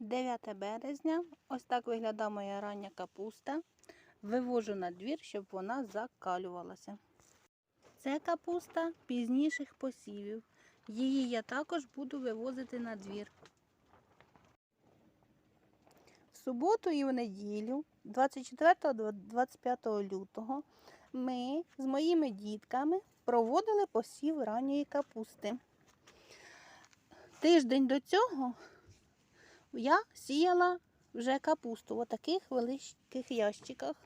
9 березня. Ось так виглядає моя рання капуста. Вивожу на двір, щоб вона закалювалася. Це капуста пізніших посівів. Її я також буду вивозити на двір. В суботу і в неділю, 24-25 лютого, ми з моїми дітками проводили посів ранньої капусти. Тиждень до цього я сіяла вже капусту в таких великих ящиках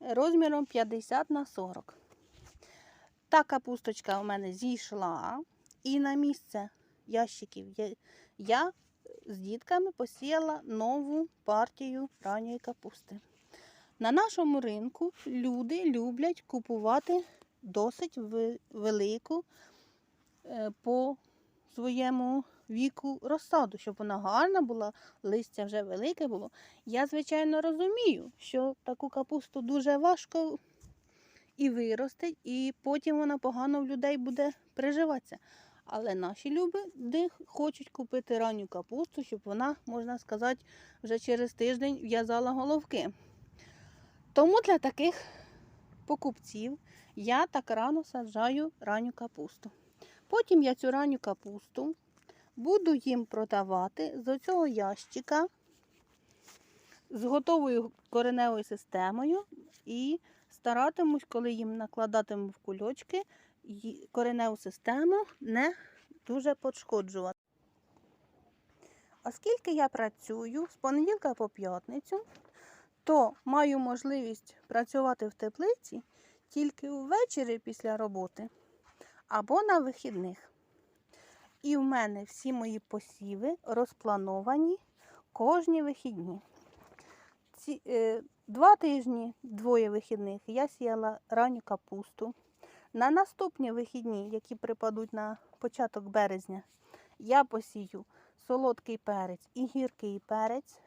розміром 50 на 40. Та капусточка у мене зійшла, і на місце ящиків я, з дітками посіяла нову партію ранньої капусти. На нашому ринку люди люблять купувати досить велику е, по своєму віку розсаду, щоб вона гарна була, листя вже велике було. Я, звичайно, розумію, що таку капусту дуже важко і виростить, і потім вона погано в людей буде приживатися. Але наші люди хочуть купити ранню капусту, щоб вона, можна сказати, вже через тиждень в'язала головки. Тому для таких покупців я так рано саджаю ранню капусту. Потім я цю ранню капусту буду їм продавати з оцього ящика з готовою кореневою системою і старатимусь, коли їм накладатиму в кульочки, кореневу систему не дуже пошкоджувати. Оскільки я працюю з понеділка по п'ятницю, то маю можливість працювати в теплиці тільки ввечері після роботи або на вихідних. І в мене всі мої посіви розплановані кожні вихідні. Ці, е, два тижні, двоє вихідних, я сіяла ранню капусту. На наступні вихідні, які припадуть на початок березня, я посію солодкий перець і гіркий перець.